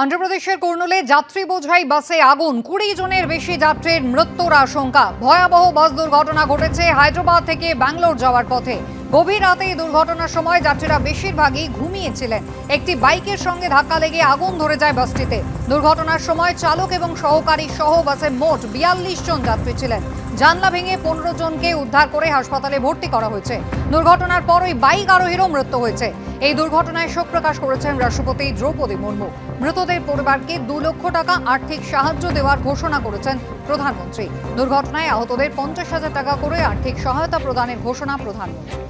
অন্ধ্রপ্রদেশের কর্নুলে যাত্রী বোঝাই বাসে আগুন। কুড়ি জনের বেশি যাত্রীর মৃত্যুর আশঙ্কা। ভয়াবহ বাস দুর্ঘটনা ঘটেছে হায়দ্রাবাদ থেকে ব্যাঙ্গালোর যাওয়ার পথে। গভীর রাতে এই দুর্ঘটনার সময় যাত্রীরা বেশিরভাগই ঘুমিয়েছিলেন। একটি বাইকের সঙ্গে ধাক্কা লেগে আগুন ধরে যায় বাসটিতে। দুর্ঘটনার সময় চালক এবং সহকারী সহ বাসে মোট বিয়াল্লিশ জন যাত্রী ছিলেন। জানলা ভেঙে পনেরো জনকে উদ্ধার করে হাসপাতালে ভর্তি করা হয়েছে। দুর্ঘটনার পর ওই বাইক আরোহীরও মৃত্যু হয়েছে। এই দুর্ঘটনায় শোক প্রকাশ করেছেন রাষ্ট্রপতি দ্রৌপদী মুর্মু। মৃতদের পরিবারকে দু লক্ষ টাকা আর্থিক সাহায্য দেওয়ার ঘোষণা করেছেন প্রধানমন্ত্রী। দুর্ঘটনায় আহতদের পঞ্চাশ হাজার টাকা করে আর্থিক সহায়তা প্রদানের ঘোষণা প্রধানমন্ত্রী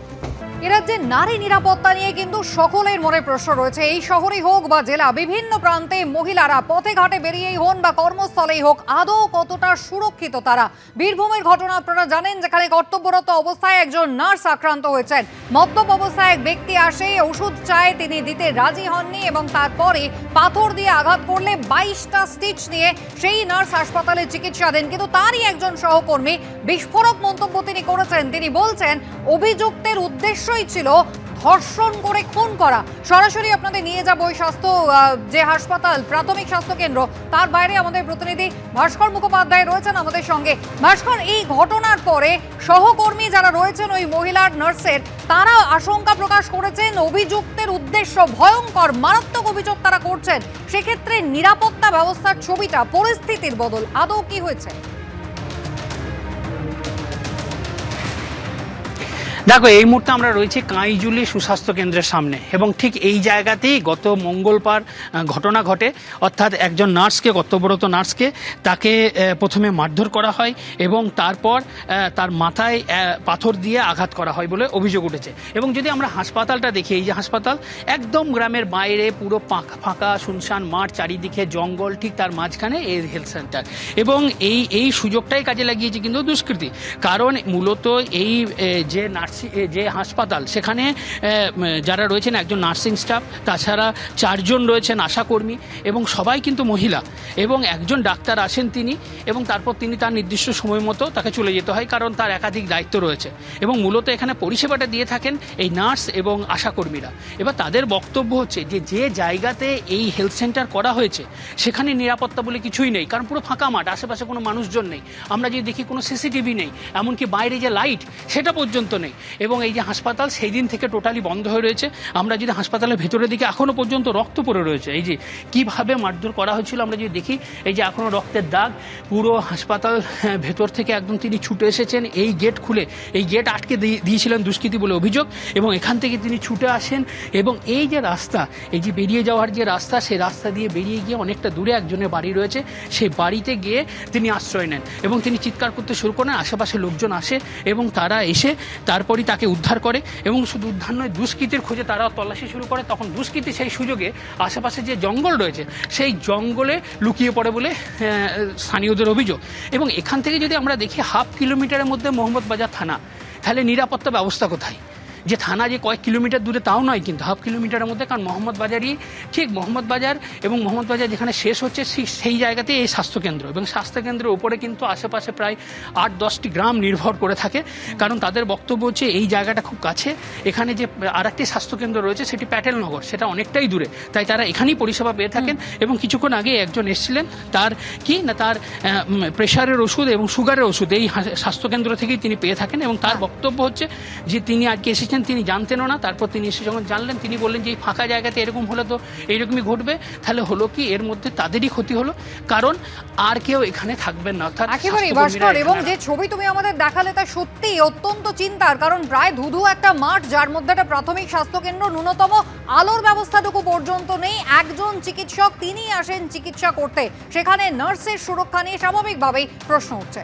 এরাজ্যে নারী নিরাপত্তা নিয়ে কিন্তু সকলের মনে প্রশ্ন রয়েছে। এই শহরেই হোক বা জেলা, বিভিন্ন প্রান্তে মহিলারা পথে ঘাটে বেরিয়েই হন বা কর্মস্থলেই হোক, আদৌ কতটা সুরক্ষিত তারা? বীরভূমের ঘটনা আপনারা জানেন, যেখানে কর্তব্যরত অবস্থায় একজন নার্স আক্রান্ত হয়েছেন। মদ্যপ অবস্থায় এক ব্যক্তি আসে, ওষুধ চায়, তিনি দিতে রাজি হননি এবং তারপরে পাথর দিয়ে আঘাত করলে বাইশটা স্টিচ নিয়ে সেই নার্স হাসপাতালে চিকিৎসা দেন। কিন্তু তারই একজন সহকর্মী বিস্ফোরক মন্তব্য তিনি করেছেন। তিনি বলছেন, অভিযুক্তের উদ্দেশ্যই ছিল ধর্ষণ করে খুন করা। সরাসরি আপনাদের নিয়ে যাব ওই স্বাস্থ্য যে হাসপাতাল, প্রাথমিক স্বাস্থ্য কেন্দ্র, তার বাইরে আমাদের প্রতিনিধি ভাস্কর মুখোপাধ্যায় রয়েছেন আমাদের সঙ্গে। ভাস্কর, এই ঘটনার পরে সহকর্মী যারা রয়েছেন ওই মহিলার নার্সের, তারা আশঙ্কা প্রকাশ করেছেন, অভিযুক্তের উদ্দেশ্য ভয়ঙ্কর, মারাত্মক অভিযোগ তারা করছেন। সেক্ষেত্রে নিরাপত্তা ব্যবস্থার ছবিটা, পরিস্থিতির বদল। আদৌ কি হয়েছে? দেখো, এই মুহূর্তে আমরা রয়েছি কাঁইজুলি সুস্বাস্থ্য কেন্দ্রের সামনে এবং ঠিক এই জায়গাতেই গত মঙ্গলবার ঘটনা ঘটে। অর্থাৎ একজন নার্সকে, কর্তব্যরত নার্সকে তাকে প্রথমে মারধর করা হয় এবং তারপর তার মাথায় পাথর দিয়ে আঘাত করা হয় বলে অভিযোগ উঠেছে। এবং যদি আমরা হাসপাতালটা দেখি, এই যে হাসপাতাল একদম গ্রামের বাইরে, পুরো পাকা, ফাঁকা, শুনশান মাঠ, চারিদিকে জঙ্গল, ঠিক তার মাঝখানে এই হেলথ সেন্টার। এবং এই এই সুযোগটাই কাজে লাগিয়েছে কিন্তু দুষ্কৃতী। কারণ মূলত এই যে নার্সিং যে হাসপাতাল, সেখানে যারা রয়েছেন একজন নার্সিং স্টাফ, তাছাড়া চারজন রয়েছেন আশাকর্মী এবং সবাই কিন্তু মহিলা এবং একজন ডাক্তার আসেন তিনি এবং তারপর তিনি তার নির্দিষ্ট সময় মতো তাকে চলে যেতে হয় কারণ তার একাধিক দায়িত্ব রয়েছে এবং মূলত এখানে পরিষেবাটা দিয়ে থাকেন এই নার্স এবং আশাকর্মীরা। এবার তাদের বক্তব্য হচ্ছে যে যে জায়গাতে এই হেলথ সেন্টার করা হয়েছে, সেখানে নিরাপত্তা বলে কিছুই নেই, কারণ পুরো ফাঁকা মাঠ, আশেপাশে কোনো মানুষজন নেই। আমরা যদি দেখি কোনো সিসিটিভি নেই, এমনকি বাইরে যে লাইট, সেটা পর্যন্ত নেই। এবং এই যে হাসপাতাল সেই দিন থেকে টোটালি বন্ধ হয়ে রয়েছে। আমরা যদি হাসপাতালের ভেতরের দিকে এখনও পর্যন্ত রক্ত পড়ে রয়েছে এই যে কীভাবে মারধর করা হয়েছিল আমরা যদি দেখি এই যে এখনও রক্তের দাগ পুরো হাসপাতাল হ্যাঁ, ভেতর থেকে একদম তিনি ছুটে এসেছেন এই গেট খুলে এই গেট আটকে দিয়ে- দিয়েছিলেন দুষ্কৃতী বলে অভিযোগ এবং এখান থেকে তিনি ছুটে আসেন এবং এই যে রাস্তা এই যে বেরিয়ে যাওয়ার যে রাস্তা সেই রাস্তা দিয়ে বেরিয়ে গিয়ে অনেকটা দূরে একজনের বাড়ি রয়েছে সেই বাড়িতে গিয়ে তিনি আশ্রয় নেন এবং তিনি চিৎকার করতে শুরু করেন আশেপাশে লোকজন আসে এবং তারা এসে তারপরই তাকে উদ্ধার করে এবং শুধু উদ্ধার নয়, দুষ্কৃতির খোঁজে তারা তল্লাশি শুরু করে। তখন দুষ্কৃতি সেই সুযোগে আশেপাশে যে জঙ্গল রয়েছে, সেই জঙ্গলে লুকিয়ে পড়ে বলে স্থানীয়দের অভিযোগ। এবং এখান থেকে যদি আমরা দেখি, হাফ কিলোমিটারের মধ্যে মোহাম্মদ বাজার থানা। তাহলে নিরাপত্তা ব্যবস্থা কোথায়? যে থানা যে কয়েক কিলোমিটার দূরে তাও নয় কিন্তু হাফ কিলোমিটারের মধ্যে, কারণ মোহাম্মদ বাজারই ঠিক মোহাম্মদ বাজার এবং মোহাম্মদ বাজার যেখানে শেষ হচ্ছে সেই- জায়গাতেই এই স্বাস্থ্যকেন্দ্র এবং স্বাস্থ্যকেন্দ্রের উপরে কিন্তু আশেপাশে প্রায় আট দশটি গ্রাম নির্ভর করে থাকে। কারণ তাদের বক্তব্য হচ্ছে এই জায়গাটা খুব কাছে। এখানে যে আরেকটি স্বাস্থ্যকেন্দ্র রয়েছে সেটি প্যাটেলনগর সেটা অনেকটাই দূরে। তাই তারা এখানেই পরিষেবা পেয়ে থাকেন এবং কিছুক্ষণ আগে একজন এসেছিলেন, তার কি না তার প্রেশারের ওষুধ এবং সুগারের ওষুধ, এই স্বাস্থ্যকেন্দ্র থেকেই তিনি পেয়ে থাকেন এবং তার বক্তব্য হচ্ছে যে তিনি আজকে এসেছেন তিনি জানতেনও না। তারপর তিনি এসে যখন জানলেন তিনি বললেন যে এই ফাঁকা জায়গাতে এরকম হলে তো এইরকমই ঘটবে। তাহলে হলো কি এর মধ্যে তাদেরই ক্ষতি হলো। কারণ আর কেউ এখানে থাকবেন না। অর্থাৎ এবং যে ছবি তুমি আমাদের দেখালে তা সত্যিই অত্যন্ত চিন্তার কারণ প্রায় ধুধু একটা মাঠ যার মধ্যে একটা প্রাথমিক স্বাস্থ্যকেন্দ্র ন্যূনতম আলোর ব্যবস্থাটুকু পর্যন্ত নেই। একজন চিকিৎসক তিনি আসেন চিকিৎসা করতে। সেখানে নার্সের সুরক্ষা নিয়ে স্বাভাবিকভাবেই প্রশ্ন উঠছে।